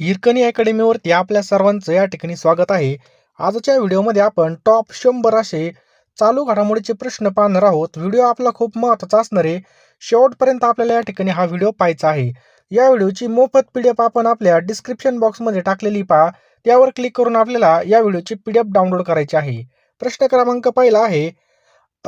हिरकणी अकॅडमीवरती आपल्या सर्वांचं या ठिकाणी स्वागत आहे. आजच्या व्हिडिओमध्ये आपण टॉप शंभर असे चालू घडामोडीचे प्रश्न पाहणार आहोत. व्हिडिओ आपला खूप महत्त्वाचा असणार आहे. शेवटपर्यंत आपल्याला या ठिकाणी हा व्हिडिओ पाहायचा आहे. या व्हिडिओची मोफत पी डी एफ आपण आपल्या डिस्क्रिप्शन बॉक्समध्ये टाकलेली पहा. त्यावर क्लिक करून आपल्याला या व्हिडिओची पी डी एफ डाउनलोड करायची आहे. प्रश्न क्रमांक पहिला आहे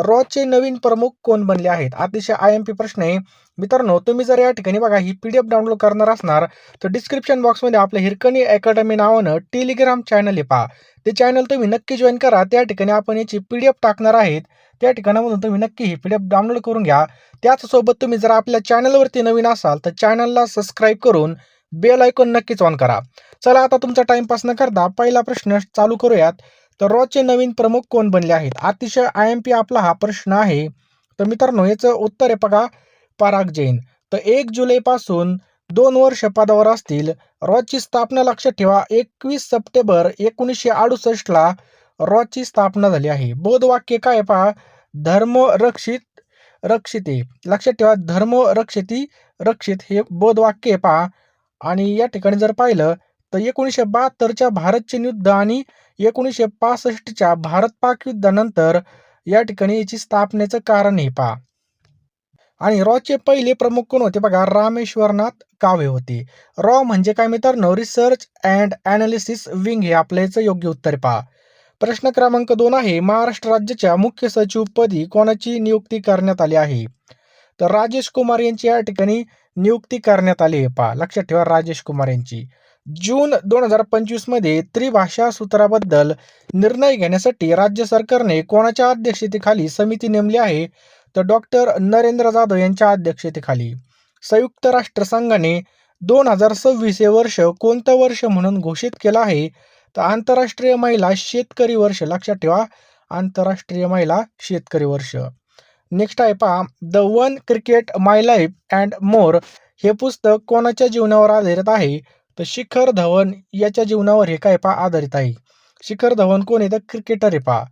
रॉचे नवीन प्रमुख कोण बनले आहेत? अतिशय आय एम पी प्रश्न आहे. मित्रांनो तुम्ही जर या ठिकाणी बघा ही पी डी एफ डाउनलोड करणार असणार तर डिस्क्रिप्शन बॉक्समध्ये आपलं हिरकणी अकॅडमी नावानं टेलिग्राम चॅनल आहे पहा. ते चॅनल तुम्ही नक्की जॉईन करा. त्या ठिकाणी आपण याची पी डी एफ टाकणार आहेत. त्या ठिकाणामधून तुम्ही नक्की ही पी डी एफ डाउनलोड करून घ्या. त्याचसोबत तुम्ही जर आपल्या चॅनलवरती नवीन असाल तर चॅनलला सबस्क्राईब करून बेल आयकॉन नक्कीच ऑन करा. चला आता तुमचा टाइमपास न करता पहिला प्रश्न चालू करूयात. तर रॉचे नवीन प्रमुख कोण बनले आहेत? अतिशय आय एम पी आपला हा प्रश्न आहे. तर मित्रांनो याचं उत्तर आहे बघा पराग जैन. तर एक जुलैपासून दोन वर्ष पदावर असतील. रॉची स्थापना लक्षात ठेवा एकवीस सप्टेंबर एकोणीसशे अडुसष्टला रॉची स्थापना झाली आहे. बोधवाक्य काय पहा? धर्म रक्षित रक्षिते लक्षात ठेवा धर्म रक्षिती रक्षित हे बोधवाक्य आहे पहा. आणि या ठिकाणी जर पाहिलं तर एकोणीसशे बहात्तरच्या भारत चीन युद्ध आणि एकोणीसशे पासष्टच्या भारत पाक युद्धानंतर या ठिकाणी याची स्थापनेचं कारण हे पहा. आणि रॉचे पहिले प्रमुख कोण होते बघा रामेश्वरनाथ कावे होते. रॉ म्हणजे काय मित्रांनो? रिसर्च अँड ॲनालिसिस विंग हे आपल्या याचं योग्य उत्तर पहा. प्रश्न क्रमांक दोन आहे महाराष्ट्र राज्याच्या मुख्य सचिवपदी कोणाची नियुक्ती करण्यात आली आहे? तर राजेश कुमार यांची या ठिकाणी नियुक्ती करण्यात आली आहे पहा. लक्षात ठेवा राजेश कुमार यांची. जून दोन हजार पंचवीसमध्ये त्रिभाषा सूत्राबद्दल निर्णय घेण्यासाठी राज्य सरकारने कोणाच्या अध्यक्षतेखाली समिती नेमली आहे? तर डॉक्टर नरेंद्र जाधव यांच्या अध्यक्षतेखाली. संयुक्त राष्ट्रसंघाने दोन हजार सव्वीस हे वर्ष कोणतं वर्ष म्हणून घोषित केलं आहे? तर आंतरराष्ट्रीय महिला शेतकरी वर्ष लक्षात ठेवा. आंतरराष्ट्रीय महिला शेतकरी वर्ष. नेक्स्ट आहे पहा. The one cricket my life and more हे पुस्तक कोणाच्या जीवनावर आधारित आहे? तर शिखर धवन याच्या जीवनावर हे काय पहा आधारित आहे. शिखर धवन कोण आहे? तर क्रिकेटर आहे पहा.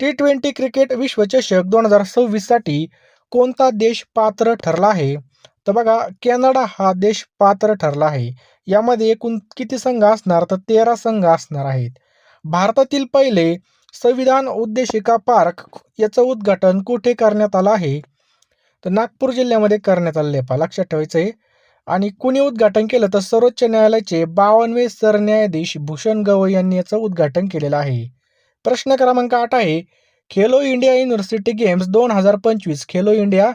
टी ट्वेंटी क्रिकेट विश्वचषक दोन हजार सव्वीससाठी कोणता देश पात्र ठरला आहे? तर बघा कॅनडा हा देश पात्र ठरला आहे. यामध्ये एकूण किती संघ असणार? तर तेरा संघ असणार आहेत. भारतातील पहिले संविधान उद्देशिका पार्क याचं उद्घाटन कुठे करण्यात आलं आहे? तर नागपूर जिल्ह्यामध्ये करण्यात आलेलं आहे पहा. लक्षात ठेवायचं आहे आणि कुणी उद्घाटन केलं तर सर्वोच्च न्यायालयाचे बावनवे सरन्यायाधीश भूषण गवई यांनी याचं उद्घाटन केलेलं आहे. प्रश्न क्रमांक आठ आहे खेलो इंडिया युनिव्हर्सिटी गेम्स दोन हजार पंचवीस खेलो इंडिया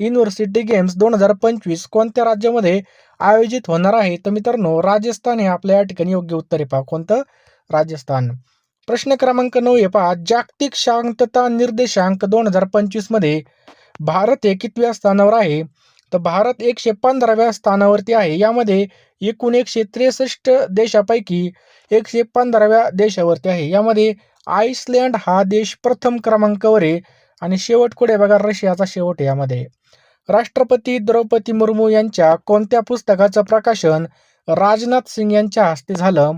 युनिव्हर्सिटी गेम्स दोन हजार पंचवीस कोणत्या राज्यामध्ये आयोजित होणार आहे? तर मित्रांनो राजस्थान हे आपल्या या ठिकाणी योग्य उत्तर आहे. पहा कोणतं? राजस्थान. प्रश्न क्रमांक नऊ आहे. पहा जागतिक शांतता निर्देशांक दोन हजार पंचवीसमध्ये भारत हे कितव्या स्थानावर आहे? तर भारत एकशे पंधराव्या स्थानावरती आहे. यामध्ये एकूण एकशे त्रेसष्ट देशापैकी एकशे पंधराव्या देशावरती आहे. यामध्ये आईसलँड हा देश प्रथम क्रमांकावर आहे आणि शेवट कुठे बघा? रशियाचा शेवट यामध्ये. राष्ट्रपती द्रौपदी मुर्मू यांच्या कोणत्या पुस्तकाचं प्रकाशन राजनाथ सिंग यांच्या हस्ते झालं?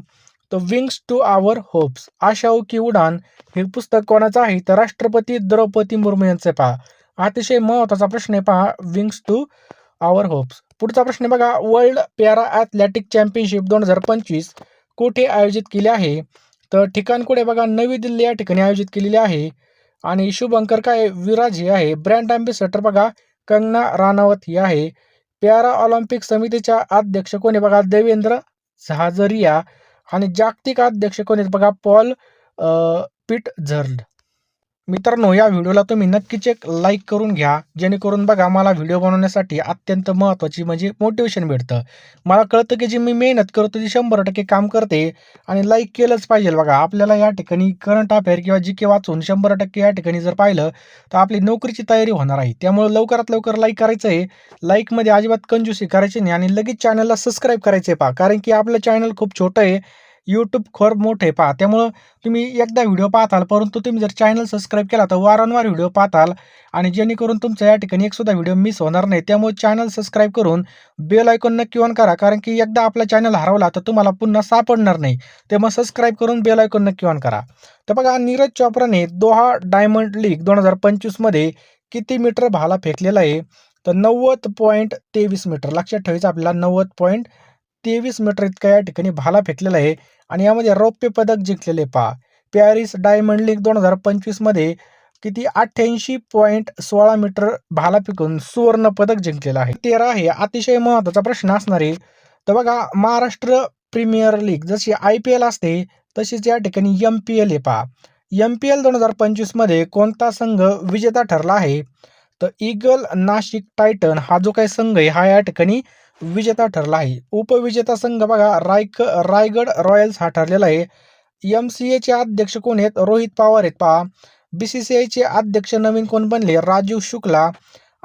तर विंग्स टू आवर होप्स आशाओ की उडान हे पुस्तक कोणाचं आहे? तर राष्ट्रपती द्रौपदी मुर्मू यांचे पहा. अतिशय महत्त्वाचा प्रश्न आहे पहा विंग्स टू आवर होप्स पुढचा प्रश्न बघा वर्ल्ड पॅरा ॲथलेटिक चॅम्पियनशिप दोन हजार पंचवीस कुठे आयोजित केले आहे? तर ठिकाण कुठे बघा नवी दिल्ली या ठिकाणी आयोजित केलेली आहे. आणि शुभंकर काय विराज हे आहे. ब्रँड अँबेसेडर बघा कंगना राणावत ही आहे. पॅरा ऑलिम्पिक समितीच्या अध्यक्ष कोणी बघा? देवेंद्र झाझरिया. आणि जागतिक अध्यक्ष कोणी बघा? पॉल पिट झर्ड मित्रांनो या व्हिडिओला तुम्ही नक्कीच एक लाईक करून घ्या. जेणेकरून बघा मला व्हिडिओ बनवण्यासाठी अत्यंत महत्त्वाची म्हणजे मोटिवेशन भेटतं. मला कळतं की जी मी मेहनत करतो ती शंभर टक्के काम करते. आणि लाईक केलंच पाहिजे. बघा आपल्याला या ठिकाणी करंट अफेअर किंवा जी के वाचून शंभर टक्के या ठिकाणी जर पाहिलं तर आपली नोकरीची तयारी होणार आहे. त्यामुळे लवकरात लवकर लाईक करायचं आहे लाईकमध्ये अजिबात कंजूसी करायची नाही. आणि लगेच चॅनलला सबस्क्राईब करायचं आहे पहा. कारण की आपलं चॅनल खूप छोटं आहे. यूट्यूब खोर मोठे पहा. त्यामुळं तुम्ही एकदा व्हिडिओ पाहताल परंतु तुम्ही जर चॅनल सबस्क्राईब केला तर वारंवार व्हिडिओ पाहताल आणि जेणेकरून तुमचा या ठिकाणी एकसुद्धा व्हिडिओ मिस होणार नाही. त्यामुळे चॅनल सबस्क्राईब करून बेल ऐकून नक्की ऑन करा. कारण की एकदा आपला चॅनल हरवला तर तुम्हाला पुन्हा सापडणार नाही. तेव्हा सबस्क्राईब करून बेल ऐकून नक्की ऑन करा. तर बघा नीरज चोप्राने दोहा डायमंड लीग दोन हजार पंचवीसमध्ये किती मीटर भाला फेकलेला आहे? तर नव्वद पॉईंट तेवीस मीटर लक्षात ठेवायचं आपल्याला नव्वद पॉईंट तेवीस मीटर इतका या ठिकाणी भाला फेकलेला आहे. आणि यामध्ये रौप्य पदक जिंकलेले पहा. पॅरिस डायमंड लीग दोन हजार पंचवीसमध्ये किती अठ्ठ्याऐंशी पॉईंट सोळा मीटर भाला फेकून सुवर्ण पदक जिंकलेलं आहे. तेरा हे अतिशय महत्त्वाचा प्रश्न असणार आहे. तर बघा महाराष्ट्र प्रीमियर लीग जशी आय पी एल असते तशीच या ठिकाणी एम पी एल आहे पहा. एम पी एल दोन हजार पंचवीसमध्ये कोणता संघ विजेता ठरला आहे? तर इगल नाशिक टायटन हा जो काही संघ आहे हा या ठिकाणी विजेता ठरला आहे. उपविजेता संघ बघा रायक रायगड रॉयल्स हा ठरलेला आहे. एम सी एचे अध्यक्ष कोण आहेत? रोहित पवार आहेत. पहा. बी सी सी आयचे अध्यक्ष नवीन कोण बनले? राजीव शुक्ला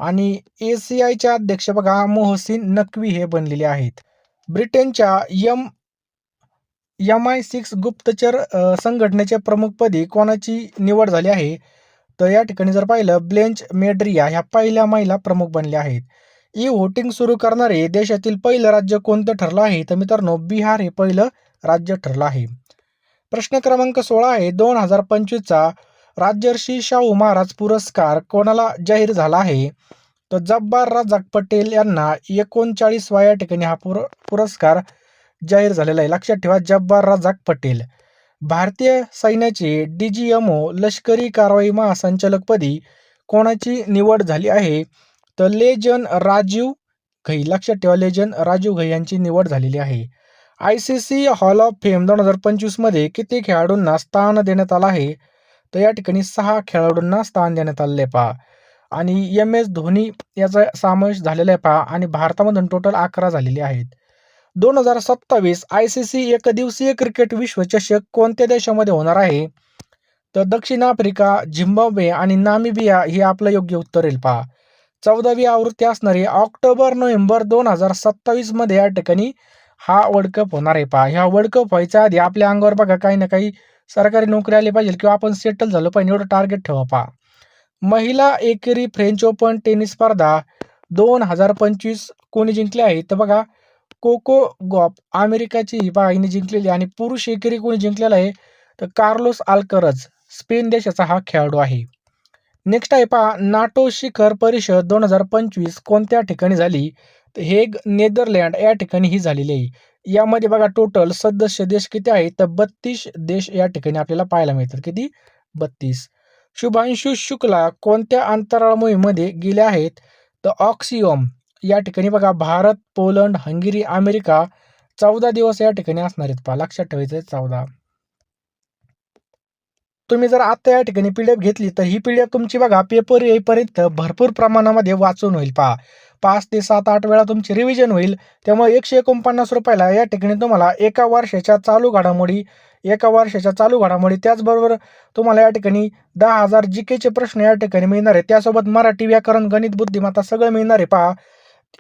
आणि ए सी आयचे अध्यक्ष बघा मोहसिन नक्वी हे बनलेले आहेत. ब्रिटनच्या यम एम आय सिक्स गुप्तचर संघटनेच्या प्रमुखपदी कोणाची निवड झाली आहे? तर या ठिकाणी जर पाहिलं ब्लेंच मेड्रिया ह्या पहिल्या महिला प्रमुख बनल्या आहेत. ई व्होटिंग सुरू करणारे देशातील पहिलं राज्य कोणतं ठरलं आहे? तर मित्रांनो बिहार हे पहिलं राज्य ठरलं आहे. प्रश्न क्रमांक सोळा आहे. दोन हजार पंचवीसचा राजर्षी शाहू महाराज पुरस्कार कोणाला जाहीर झाला आहे? तर जब्बार राजाक पटेल यांना एकोणचाळीसवा या ठिकाणी हा पुर पुरस्कार जाहीर झालेला आहे. लक्षात ठेवा जब्बार राजाक पटेल. भारतीय सैन्याचे डी जी एम ओ लष्करी कारवाई महासंचालकपदी कोणाची निवड झाली आहे? तर लेजन राजीव घई लक्षात ठेवा लेजन राजीव घई यांची निवड झालेली आहे. I C C Hall of Fame दोन हजार पंचवीसमध्ये किती खेळाडूंना स्थान देण्यात आलं आहे? तर या ठिकाणी सहा खेळाडूंना स्थान देण्यात आलेले पहा. आणि एम एस धोनी याचा समावेश झालेला आहे पहा. आणि भारतामधून टोटल अकरा झालेले आहेत. दोन हजार सत्तावीस आय सी सी एकदिवसीय क्रिकेट विश्वचषक कोणत्या देशामध्ये होणार आहे? तर दक्षिण आफ्रिका झिम्बाब्वे आणि नामिबिया हे आपलं योग्य उत्तर येईल पहा. चौदावी आवृत्ती असणारी ऑक्टोबर नोव्हेंबर दोन हजार सत्तावीसमध्ये या ठिकाणी हा वर्ल्ड कप होणार आहे. पहा ह्या वर्ल्ड कप व्हायच्या आधी आपल्या अंगावर बघा काही ना काही सरकारी नोकरी आली पाहिजे किंवा आपण सेटल झालं पाहिजे एवढं टार्गेट ठेवा पहा. महिला एकेरी फ्रेंच ओपन टेनिस स्पर्धा दोन हजार पंचवीस कोणी जिंकले आहे? तर बघा कोको गॉप अमेरिकाची ही बघा हिने जिंकलेली आणि पुरुष एकेरी कोणी जिंकलेला आहे? तर कार्लोस आल्करज स्पेन देशाचा हा खेळाडू आहे. नेक्स्ट आहे पहा नाटो शिखर परिषद दोन हजार पंचवीस कोणत्या ठिकाणी झाली? तर हेग नेदरलँड या ठिकाणी ही झालेली आहे. यामध्ये बघा टोटल सदस्य देश किती आहेत? तर बत्तीस देश या ठिकाणी आपल्याला पाहायला मिळतात. किती? बत्तीस. शुभांशु शुक्ला कोणत्या अंतराळ मोहीमध्ये गेले आहेत? तर ऑक्सिओम या ठिकाणी बघा भारत पोलंड हंगेरी अमेरिका चौदा दिवस या ठिकाणी असणार आहेत. पहा लक्षात ठेवायचं आहे चौदा. तुम्ही जर आता या ठिकाणी पीडीएफ घेतली तर ही पीडीएफ तुमची बघा पेपर येईपर्यंत भरपूर प्रमाणामध्ये वाचून होईल. पहा पाच ते सात आठ वेळा तुमची रिव्हिजन होईल. त्यामुळे एकशे एकोणपन्नास रुपयाला या ठिकाणी तुम्हाला एका वर्षाच्या चालू घडामोडी एका वर्षाच्या चालू घडामोडी त्याचबरोबर तुम्हाला या ठिकाणी दहा हजार जी केचे प्रश्न या ठिकाणी मिळणार आहे त्यासोबत मराठी व्याकरण गणित बुद्धिमत्ता सगळं मिळणार आहे. पहा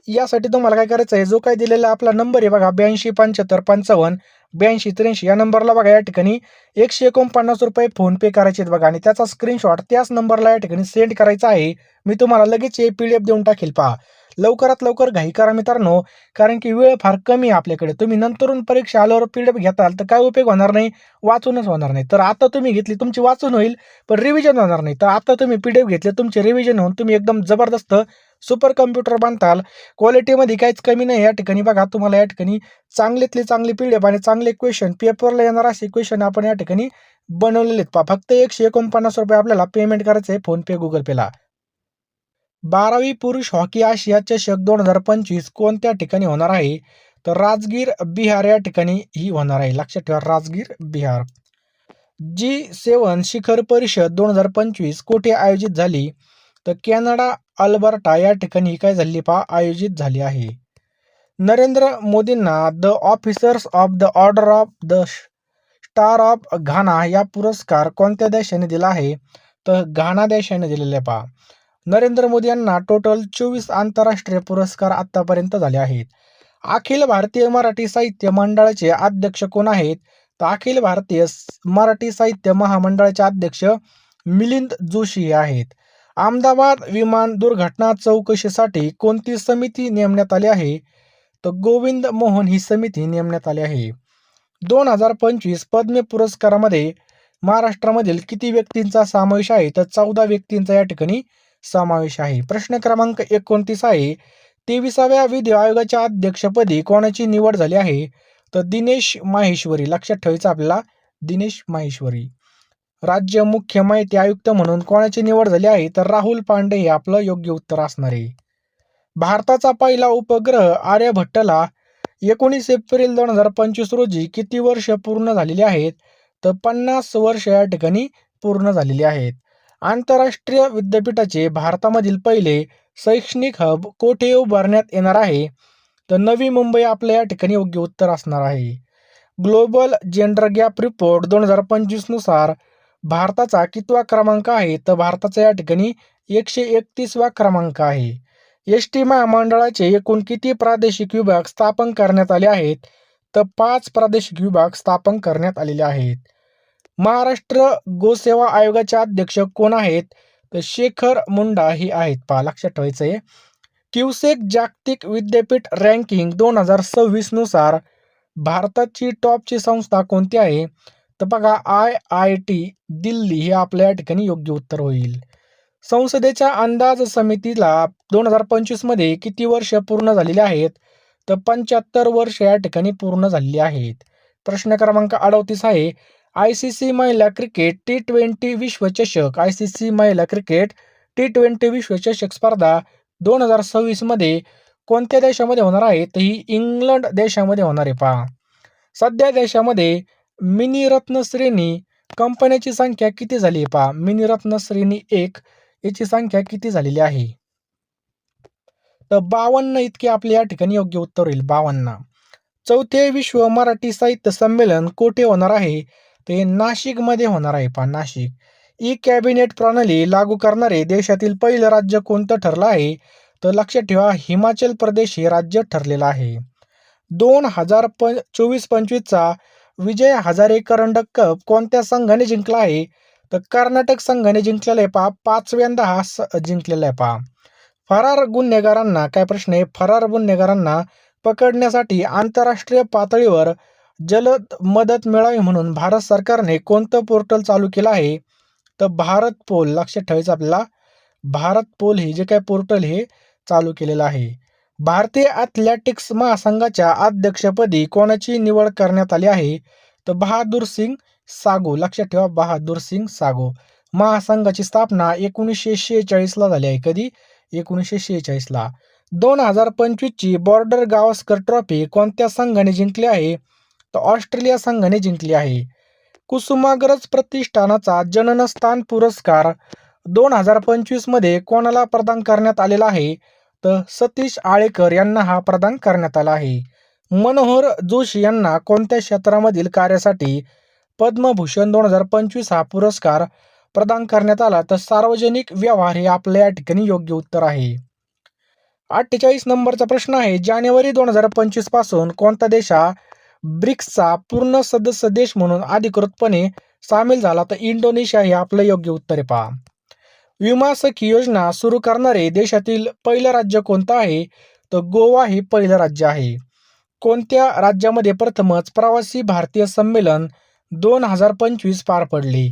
यासाठी तुम्हाला काय करायचं आहे? जो काय दिलेला आपला नंबर आहे बघा ब्याऐंशी पंच्याहत्तर पंचावन्न ब्याऐंशी त्र्याऐंशी या नंबरला बघा या ठिकाणी एकशे एकोणपन्नास रुपये फोनपे करायचे आहेत बघा. आणि त्याचा स्क्रीनशॉट त्याच नंबरला या ठिकाणी सेंड करायचा आहे. मी तुम्हाला लगेच हे पी डी एफ देऊन टाकेल. पहा. लवकरात लवकर घाई करा मित्रांनो कारण की वेळ फार कमी आहे आपल्याकडे. तुम्ही नंतरून परीक्षा आल्यावर पी डी एफ घेताल तर काय उपयोग होणार नाही? वाचूनच होणार नाही. तर आता तुम्ही घेतली तुमची वाचून होईल पण रिव्हिजन होणार नाही. तर आता तुम्ही पी डी एफ घेतले तुमचे रिव्हिजन होऊन तुम्ही एकदम जबरदस्त सुपर कम्प्युटर बांधताल क्वालिटीमध्ये काहीच कमी नाही. या ठिकाणी बघा तुम्हाला या ठिकाणी चांगलीतले चांगले पी डी एफ आणि चांगले क्वेश्चन पेपरला येणार असे क्वेश्चन आपण या ठिकाणी बनवलेले आहेत. पा फक्त एकशे एकोणपन्नास रुपये आपल्याला पेमेंट करायचं आहे फोनपे गुगल पेला बारावी पुरुष हॉकी आशिया चषक दोन हजार पंचवीस कोणत्या ठिकाणी होणार आहे? तर राजगीर बिहार या ठिकाणी ही होणार आहे. लक्षात ठेवा राजगीर बिहार. जी सेवन शिखर परिषद दोन हजार पंचवीस कोठे आयोजित झाली? तर कॅनडा अल्बर्टा या ठिकाणी ही काय झाली पहा आयोजित झाली आहे. नरेंद्र मोदींना the Officers of the Order of the Star of Ghana या पुरस्कार कोणत्या देशाने दिला आहे? तर घाना देशाने दिलेला पहा. नरेंद्र मोदी यांना टोटल चोवीस आंतरराष्ट्रीय पुरस्कार आतापर्यंत झाले आहेत. अखिल भारतीय मराठी साहित्य मंडळाचे अध्यक्ष कोण आहेत? तर अखिल भारतीय मराठी साहित्य महामंडळाचे अध्यक्ष मिलिंद जोशी आहेत. अहमदाबाद विमान दुर्घटना चौकशीसाठी कोणती समिती नेमण्यात आली आहे? तर गोविंद मोहन ही समिती नेमण्यात आली आहे. दोन हजार पंचवीस पद्म पुरस्कारामध्ये महाराष्ट्रामधील किती व्यक्तींचा समावेश आहे? तर चौदा व्यक्तींचा या ठिकाणी समावेश आहे. प्रश्न क्रमांक एकोणतीस आहे. तेविसाव्या विधी आयोगाच्या अध्यक्षपदी कोणाची निवड झाली आहे? तर दिनेश माहेश्वरी. लक्षात ठेवायचं आपल्याला दिनेश माहेश्वरी. राज्य मुख्य माहिती आयुक्त म्हणून कोणाची निवड झाली आहे तर राहुल पांडे हे आपलं योग्य उत्तर असणार आहे. भारताचा पहिला उपग्रह आर्यभट्टला एकोणीस एप्रिल दोन हजार पंचवीस रोजी किती वर्ष पूर्ण झालेली आहेत? तर पन्नास वर्ष या ठिकाणी पूर्ण झालेली आहेत. आंतरराष्ट्रीय विद्यापीठाचे भारतामधील पहिले शैक्षणिक हब कोठे उभारण्यात येणार आहे? तर नवी मुंबई आपल्या या ठिकाणी योग्य उत्तर असणार आहे. ग्लोबल जेंडर गॅप रिपोर्ट दोन हजार पंचवीसनुसार भारताचा कितवा क्रमांक आहे? तर भारताचा या ठिकाणी एकशे एकतीसवा क्रमांक आहे. एस टी महामंडळाचे एकूण किती प्रादेशिक विभाग स्थापन करण्यात आले आहेत? तर पाच प्रादेशिक विभाग स्थापन करण्यात आलेले आहेत. महाराष्ट्र गोसेवा आयोगाचे अध्यक्ष कोण आहेत? तर शेखर मुंडा हे आहेत. पहा लक्षात ठेवायचं आहे. क्युसेक जागतिक विद्यापीठ रँकिंग दोन हजार सव्वीसनुसार भारताची टॉपची संस्था कोणती आहे? तर बघा आय आय टी दिल्ली हे आपल्या या ठिकाणी योग्य उत्तर होईल. संसदेच्या अंदाज समितीला दोन हजार पंचवीसमध्ये किती वर्ष पूर्ण झालेली आहेत? तर पंच्याहत्तर वर्ष या ठिकाणी पूर्ण झालेली आहेत. प्रश्न क्रमांक अडतीस आहे आय सी सी महिला क्रिकेट टी ट्वेंटी विश्वचषक आय सी सी महिला क्रिकेट टी ट्वेंटी विश्वचषक स्पर्धा दोन हजार सव्वीसमध्ये कोणत्या देशामध्ये होणार आहे? तर ही इंग्लंड देशामध्ये होणार आहे पहा. सध्या देशामध्ये मिनी रत्न श्रेणी कंपन्याची संख्या किती झाली आहे पहा. मिनी रत्न श्रेणी एक याची संख्या किती झालेली आहे? तर बावन्न इतके आपले या ठिकाणी योग्य उत्तर होईल. बावन्न. चौथे विश्व मराठी साहित्य संमेलन कोठे होणार आहे? ते नाशिकमध्ये होणार आहे पहा नाशिक. ई कॅबिनेट प्रणाली लागू करणारे देशातील पहिलं राज्य कोणतं ठरलं आहे? तर लक्षात ठेवा हिमाचल प्रदेश हे राज्य ठरलेलं आहे. दोन हजार प चोवीस पंचवीसचा विजय हजारे करंडक कप कोणत्या संघाने जिंकला आहे? तर कर्नाटक संघाने जिंकलेला आहे पहा. पाचव्यांदा हा स जिंकलेला आहे पहा. फरार गुन्हेगारांना काय प्रश्न आहे? फरार गुन्हेगारांना पकडण्यासाठी आंतरराष्ट्रीय पातळीवर जलद मदत मिळावी म्हणून भारत सरकारने कोणतं पोर्टल चालू केलं आहे? तर भारत पोल लक्षात ठेवायचं आपल्याला. भारत पोल हे जे काय पोर्टल हे चालू केलेलं आहे. भारतीय ॲथलेटिक्स महासंघाच्या अध्यक्षपदी कोणाची निवड करण्यात आली आहे? तर बहादूर सिंग सागो. लक्षात ठेवा बहादूर सिंग सागो. महासंघाची स्थापना एकोणीसशे शेहेचाळीसला झाली आहे. कधी? एकोणीसशे शेहेचाळीसला. दोन हजार पंचवीसची बॉर्डर गावस्कर ट्रॉफी कोणत्या संघाने जिंकली आहे? तर ऑस्ट्रेलिया संघाने जिंकली आहे. कुसुमाग्रज प्रतिष्ठानाचा जननस्थान पुरस्कार दोन हजार पंचवीसमध्ये कोणाला प्रदान करण्यात आलेला आहे? तर सतीश आळेकर यांना हा प्रदान करण्यात आला आहे. मनोहर जोशी यांना कोणत्या क्षेत्रामधील कार्यासाठी पद्मभूषण दोन हजार पंचवीस हा पुरस्कार प्रदान करण्यात आला तर सार्वजनिक व्यवहार हे आपल्या या ठिकाणी योग्य उत्तर आहे. अठ्ठेचाळीस नंबरचा प्रश्न आहे जानेवारी दोन हजार पंचवीसपासून कोणता देश हा ब्रिक्सचा पूर्ण सदस्य देश म्हणून अधिकृतपणे सामील झाला तर इंडोनेशिया हे आपलं योग्य उत्तर आहे पहा. विमा सखी योजना सुरू करणारे देशातील पहिलं राज्य कोणतं आहे? तर गोवा हे पहिलं राज्य आहे. कोणत्या राज्यामध्ये प्रथमच प्रवासी भारतीय संमेलन दोन हजार पंचवीस पार पडले?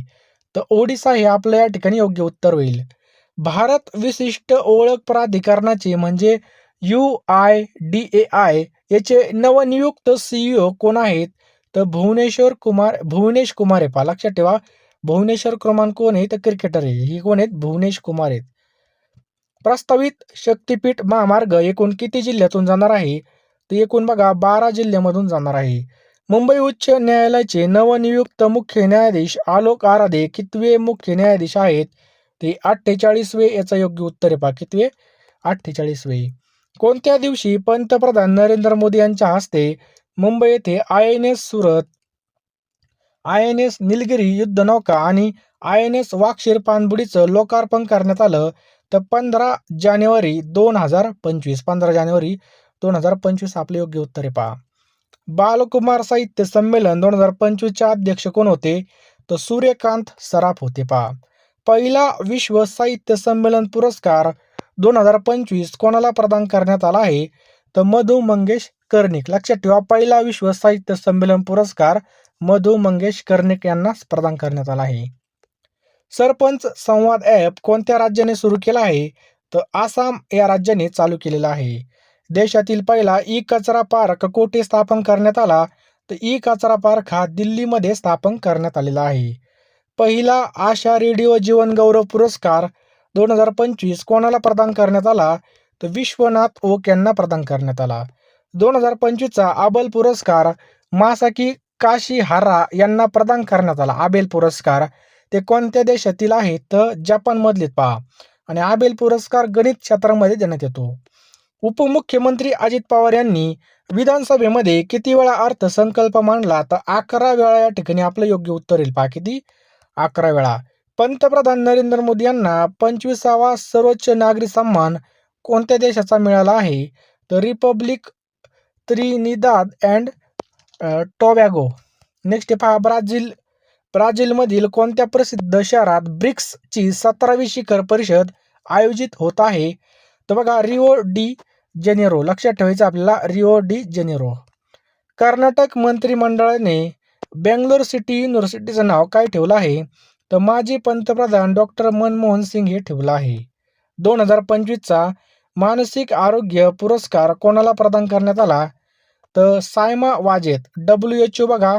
तर ओडिसा हे आपलं या ठिकाणी योग्य उत्तर होईल. भारत विशिष्ट ओळख प्राधिकरणाचे म्हणजे U I D A I याचे नवनियुक्त सीईओ कोण आहेत? तर भुवनेश्वर कुमार भुवनेश कुमार आहे पहा लक्षात ठेवा. भुवनेश्वर क्रमांक कोण आहे? तर क्रिकेटर आहे. हे कोण आहेत? भुवनेश कुमार आहेत. प्रस्तावित शक्तीपीठ महामार्ग एकूण किती जिल्ह्यातून जाणार आहे? तर एकूण बघा बारा जिल्ह्यामधून जाणार आहे. मुंबई उच्च न्यायालयाचे नवनियुक्त मुख्य न्यायाधीश आलोक आराधे कितवे मुख्य न्यायाधीश आहेत? ते अठ्ठेचाळीसवे याचं योग्य उत्तर आहे पा कितवे? अठ्ठेचाळीसवे. कोणत्या दिवशी पंतप्रधान नरेंद्र मोदी यांच्या हस्ते मुंबई येथे I N S Surat I N S Nilgiri युद्धनौका आणि आय एन एस वाक्षीर पाणबुडीचं लोकार्पण करण्यात आलं. तर पंधरा जानेवारी दोन हजार पंचवीस पंधरा जानेवारी दोन हजार पंचवीस आपले योग्य उत्तर आहे पहा. बालकुमार साहित्य संमेलन दोन हजार पंचवीसच्या अध्यक्ष कोण होते? तर सूर्यकांत सराफ होते पहा. पहिला विश्व साहित्य संमेलन पुरस्कार दोन हजार पंचवीस कोणाला प्रदान करण्यात आला आहे? तर मधु मंगेश कर्णिक. लक्षात ठेवा पहिला विश्व साहित्य संमेलन पुरस्कार मधु मंगेश कर्णिक यांना प्रदान करण्यात आला आहे. सरपंच संवाद ॲप कोणत्या राज्याने सुरू केला आहे? तर आसाम या राज्याने चालू केलेला आहे. देशातील पहिला ई कचरा पार्क कोठे स्थापन करण्यात आला? तर ई कचरा पार्क हा दिल्लीमध्ये स्थापन करण्यात आलेला आहे. पहिला आशा रेडिओ जीवन गौरव पुरस्कार दोन हजार पंचवीस कोणाला प्रदान करण्यात आला? तर विश्वनाथ ओक यांना प्रदान करण्यात आला. दोन हजार पंचवीसचा आबल पुरस्कार मासाकी काशी हारा यांना प्रदान करण्यात आला. आबेल पुरस्कार. ते कोणत्या देशातील आहेत? तर जपानमधले पहा. आणि आबेल पुरस्कार गणित क्षेत्रामध्ये देण्यात येतो. उपमुख्यमंत्री अजित पवार यांनी विधानसभेमध्ये किती वेळा अर्थसंकल्प मांडला? तर अकरा वेळा या ठिकाणी आपलं योग्य उत्तर येईल. पहा किती? अकरा वेळा. पंतप्रधान नरेंद्र मोदी यांना पंचवीसावा सर्वोच्च नागरी सन्मान कोणत्या देशाचा मिळाला आहे? तर Republic Trinidad and Tobago. Next पहा ब्राझील. ब्राझीलमधील कोणत्या प्रसिद्ध शहरात ब्रिक्सची सतरावी शिखर परिषद आयोजित होत आहे? तर बघा रिओ डी जेनेरो. लक्षात ठेवायचं आपल्याला रिओ डी जेनेरो. कर्नाटक मंत्रिमंडळाने बेंगलोर सिटी युनिव्हर्सिटीचं नाव काय ठेवलं आहे? तर माजी पंतप्रधान डॉक्टर मनमोहन सिंग हे ठेवलं आहे. दोन हजार पंचवीसचा मानसिक आरोग्य पुरस्कार कोणाला प्रदान करण्यात आला? तर Saima Wazed. W H O बघा.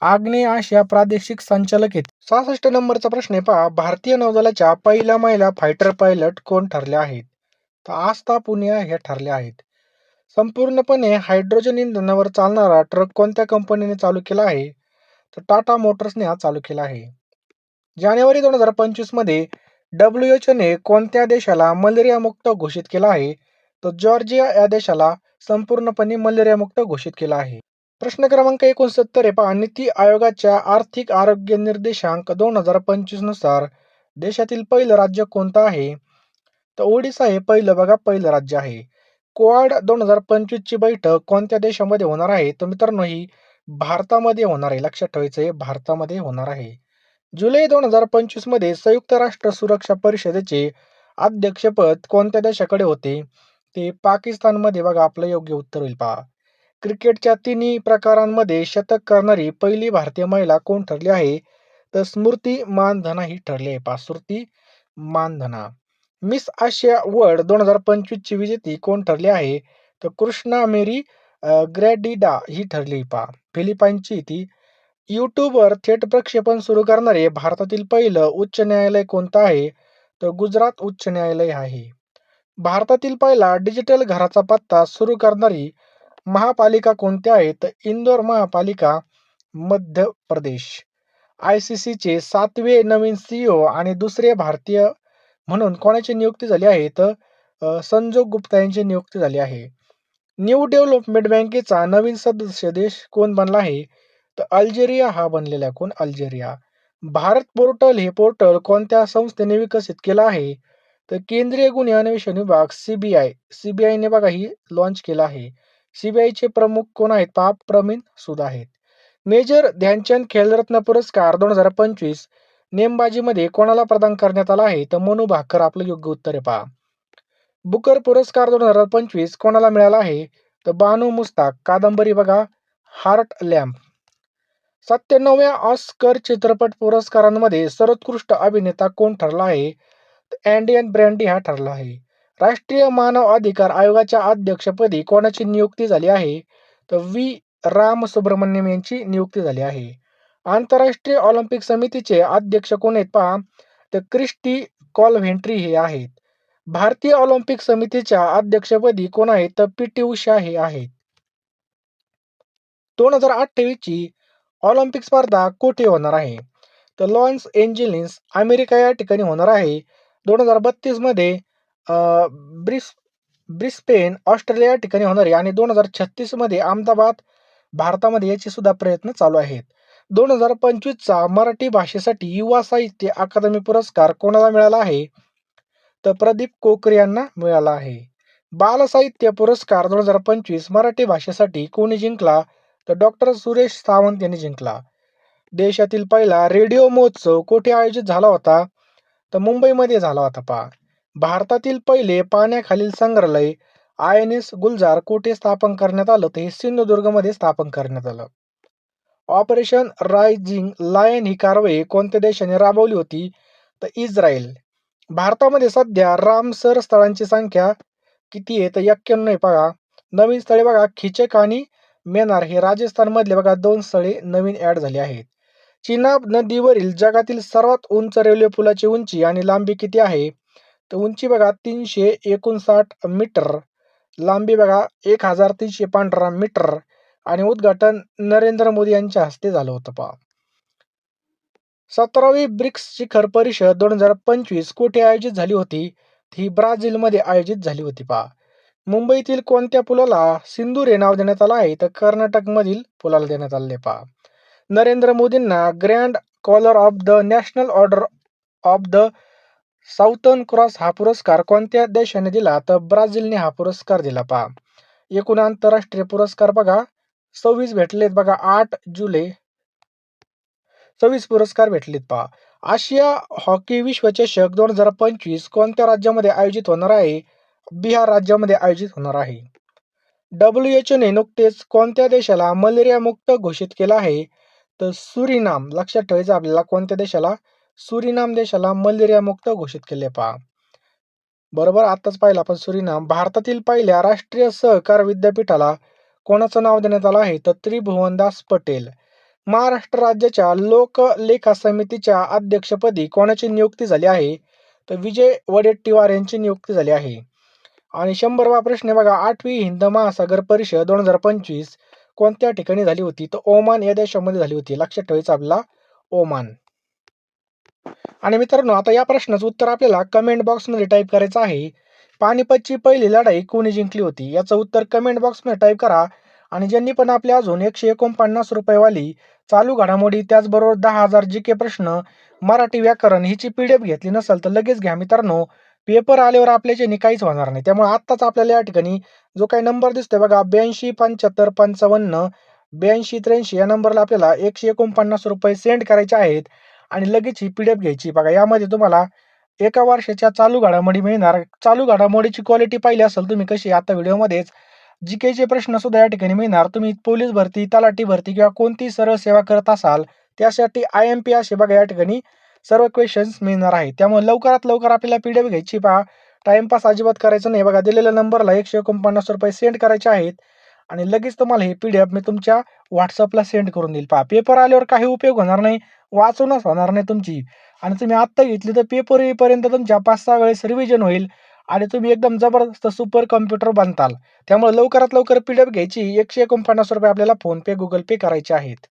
आग्नेय आशिया प्रादेशिक संचालक आहेत. सहासष्ट नंबरचा प्रश्न आहे पहा. भारतीय नौदलाच्या पहिल्या महिला फायटर पायलट कोण ठरल्या आहेत? तर आस्था पुनिया हे ठरल्या आहेत. संपूर्णपणे हायड्रोजन इंधनावर चालणारा ट्रक कोणत्या कंपनीने चालू केला आहे? तर टाटा मोटर्सने हा चालू केला आहे. जानेवारी दोन हजार पंचवीसमध्ये डब्ल्यू एच ओने कोणत्या देशाला मलेरिया मुक्त घोषित केला आहे? तर जॉर्जिया या देशाला संपूर्णपणे मलेरियामुक्त घोषित केला आहे. प्रश्न क्रमांक एकोणसत्तर आहे पहा. नीती आयोगाच्या आर्थिक आरोग्य निर्देशांक दोन हजार पंचवीसनुसार देशातील पहिलं राज्य कोणतं आहे? तर ओडिसा हे पहिलं बघा पहिलं राज्य आहे. क्वाड दोन हजार पंचवीसची बैठक कोणत्या देशामध्ये होणार आहे? तर मित्रांनो ही भारतामध्ये होणार आहे. लक्षात ठेवायचं हे भारतामध्ये होणार आहे. जुलै दोन हजार पंचवीसमध्ये संयुक्त राष्ट्र सुरक्षा परिषदेचे अध्यक्षपद कोणत्या देशाकडे होते? ते पाकिस्तानमध्ये बघा आपलं योग्य उत्तर होईल पहा. क्रिकेटच्या तिन्ही प्रकारांमध्ये शतक करणारी पहिली भारतीय महिला कोण ठरली आहे? तर स्मृती मानधना ही ठरली आहे पहा Smriti Mandhana. Miss Asia World दोन हजार पंचवीसची विजेती कोण ठरली आहे? तर कृष्णा मेरी ग्रॅडिडा ही ठरली पहा. फिलिपाईनची ती. यूट्यूबवर थेट प्रक्षेपण सुरू करणारे भारतातील पहिलं उच्च न्यायालय कोणतं आहे? तर गुजरात उच्च न्यायालय आहे. भारतातील पहिला डिजिटल घराचा पत्ता सुरू करणारी महापालिका कोणत्या आहेत? इंदोर महापालिका मध्य प्रदेश. आय सी सीचे सातवे नवीन सीईओ आणि दुसरे भारतीय म्हणून कोणाची नियुक्ती झाली आहे? तर संजोग गुप्ता यांची नियुक्ती झाली आहे. न्यू डेव्हलपमेंट बँकेचा नवीन सदस्य देश कोण बनला आहे? तर अल्जेरिया हा बनलेला कोण? अल्जेरिया. भारत पोर्टल हे पोर्टल कोणत्या संस्थेने विकसित केलं आहे? तर केंद्रीय गुन्हे अन्वेषण विभाग सीबीआय सीबीआयने बघा ही लॉन्च केला आहे. सीबीआयचे प्रमुख कोण आहेत? पाप प्रवीण सुद आहेत. मेजर ध्यानचंद खेलरत्न पुरस्कार दोन हजार पंचवीस नेमबाजीमध्ये कोणाला प्रदान करण्यात आला आहे? तर मनू भाकर आपलं योग्य उत्तर आहे पहा. बुकर पुरस्कार दोन हजार पंचवीस कोणाला मिळाला आहे? तर बानू मुस्ताक कादंबरी बघा हार्ट लॅम्प. सत्त्याण्णव्या ऑस्कर चित्रपट पुरस्कारांमध्ये सर्वोत्कृष्ट अभिनेता कोण ठरला आहे? अँडियन ब्रँडी हा ठरला आहे. राष्ट्रीय मानव अधिकार आयोगाच्या अध्यक्षपदी कोणाची नियुक्ती झाली आहे? तर व्ही. राम सुब्रमण्यम यांची नियुक्ती झाली आहे. आंतरराष्ट्रीय ऑलिम्पिक समितीचे अध्यक्ष कोण आहेत पहा? तर क्रिस्टी कॉलव्हेंट्री हे आहेत. भारतीय ऑलिम्पिक समितीच्या अध्यक्षपदी कोण आहेत? तर पी. टी. उषा हे आहेत. दोन हजार अठ्ठावीस ची ऑलिम्पिक स्पर्धा कुठे होणार आहे? तर लॉन्स एंजेलिन्स अमेरिका या ठिकाणी होणार आहे. दोन हजार बत्तीसमध्ये ब्रिस ब्रिस्पेन ऑस्ट्रेलिया या ठिकाणी होणार आहे. आणि दोन हजार छत्तीसमध्ये अहमदाबाद भारतामध्ये याचे सुद्धा प्रयत्न चालू आहेत. दोन हजार पंचवीसचा मराठी भाषेसाठी युवा साहित्य अकादमी पुरस्कार कोणाला मिळाला आहे? तर प्रदीप कोकरे यांना मिळाला आहे. बालसाहित्य पुरस्कार दोन हजार पंचवीस मराठी भाषेसाठी कोणी जिंकला? तर डॉक्टर सुरेश सावंत यांनी जिंकला. देशातील पहिला रेडिओ महोत्सव कोठे आयोजित झाला होता? तर मुंबईमध्ये झाला होता पहा भारतातील पहिले पाण्याखालील संग्रहालय आय एन एस गुलजार कुठे स्थापन करण्यात आलं? तर हे सिंधुदुर्गमध्ये स्थापन करण्यात आलं. ऑपरेशन रायझिंग लायन ही कारवाई कोणत्या देशाने राबवली होती? तर इस्रायल. भारतामध्ये सध्या रामसर स्थळांची संख्या किती आहे? तर एक्क्याण्णव आहे पहा नवीन स्थळे बघा. खिचक आणि मेनार हे राजस्थानमधले बघा दोन स्थळे नवीन ॲड झाली आहेत. चिनाब नदीवरील जगातील सर्वात उंच रेल्वे पुलाची उंची आणि लांबी किती आहे? तर उंची बघा तीनशे एकोणसाठ मीटर. लांबी बघा एक हजार तीनशे पंधरा मीटर. आणि उद्घाटन नरेंद्र मोदी यांच्या हस्ते झालं होतं पहा. सतरावी ब्रिक्स शिखर परिषद दोन हजार पंचवीस कुठे आयोजित झाली होती? ही ब्राझीलमध्ये आयोजित झाली होती पहा. मुंबईतील कोणत्या पुलाला सिंदूर हे नाव देण्यात आलं आहे? तर कर्नाटकमधील पुलाला देण्यात आले पहा. नरेंद्र मोदींना Grand Collar of the National Order of the Southern Cross हा पुरस्कार कोणत्या देशाने दिला? तर ब्राझीलने हा पुरस्कार दिला पहा. एकूण आंतरराष्ट्रीय पुरस्कार बघा. सव्वीस भेटलेत बघा आठ जुलै. सव्वीस पुरस्कार भेटलेत पहा. आशिया हॉकी विश्वचषक दोन हजार पंचवीस कोणत्या राज्यामध्ये आयोजित होणार आहे? बिहार राज्यामध्ये आयोजित होणार आहे. डब्ल्यू एच ओने नुकतेच कोणत्या देशाला मलेरिया मुक्त घोषित केलं आहे? तर सुरिनाम लक्षात ठेवायचं आपल्याला कोणत्या देशाला? सुरिनाम देशाला मलेरियामुक्त घोषित केले पहा. बरोबर? आताच पाहिलं आपण सुरिनाम. भारतातील पहिल्या राष्ट्रीय सहकार विद्यापीठाला कोणाचं नाव देण्यात आलं आहे? तर त्रिभुवनदास पटेल. महाराष्ट्र राज्याच्या लोकलेखा समितीच्या अध्यक्षपदी कोणाची नियुक्ती झाली आहे? तर विजय वडेट्टीवार यांची नियुक्ती झाली आहे. आणि शंभरवा प्रश्न बघा. आठवी हिंद महासागर परिषद दोन हजार पंचवीस कोणत्या ठिकाणी झाली होती? तर ओमान या देशामध्ये झाली होती. लक्षात ठेवायचं आपला ओमान. आणि मित्रांनो आता या प्रश्नाचं उत्तर आपल्याला कमेंट बॉक्समध्ये टाईप करायचं आहे. पानिपतची पहिली लढाई कोणी जिंकली होती? याचं उत्तर कमेंट बॉक्समध्ये टाईप करा. आणि ज्यांनी पण आपल्या अजून एकशे एकोणपन्नास रुपयेवाली चालू घडामोडी त्याचबरोबर दहा हजार जी के प्रश्न मराठी व्याकरण हिची पी डी एफ घेतली नसेल तर लगेच घ्या मित्रांनो. पेपर आल्यावर आपल्याच्याने काहीच होणार नाही. त्यामुळे आत्ताच आपल्याला या ठिकाणी जो काही नंबर दिसतोय बघा ब्याऐंशी पंच्याहत्तर पंचावन्न ब्याऐंशी त्र्याऐंशी या नंबरला आपल्याला एकशे एकोणपन्नास रुपये सेंड करायचे आहेत आणि लगेच ही पी डी एफ घ्यायची. बघा यामध्ये तुम्हाला एका वर्षाच्या चालू घडामोडी मिळणार. चालू घडामोडीची क्वालिटी पाहिली असेल तुम्ही कशी आता व्हिडिओमध्येच जी केचे प्रश्न सुद्धा या ठिकाणी मिळणार. तुम्ही पोलीस भरती तलाठी भरती किंवा कोणती सरळ सेवा करत असाल त्यासाठी आय एम पी असे बघा या ठिकाणी सर्व क्वेश्चन्स मिळणार आहेत. त्यामुळे लवकरात लवकर आपल्याला पी डी एफ घ्यायची पहा. टाइमपास अजिबात करायचं नाही. बघा दिलेल्या नंबरला एकशे एकोणपन्नास रुपये सेंड करायचे आहेत. आणि लगेच तुम्हाला हे पी डी एफ मी तुमच्या व्हॉट्सअपला सेंड करून देईल. पहा पेपर आल्यावर काही उपयोग होणार नाही. वाचूनच होणार नाही तुमची. आणि तुम्ही आत्ता घेतली तर पेपर येईपर्यंत तुमच्या पाच सहा वेळेस रिव्हिजन होईल. आणि तुम्ही एकदम जबरदस्त सुपर कम्प्युटर बनताल. त्यामुळे लवकरात लवकर पी डी एफ घ्यायची एकशे एकोणपन्नास रुपये आपल्याला फोनपे गुगल पे करायचे आहेत.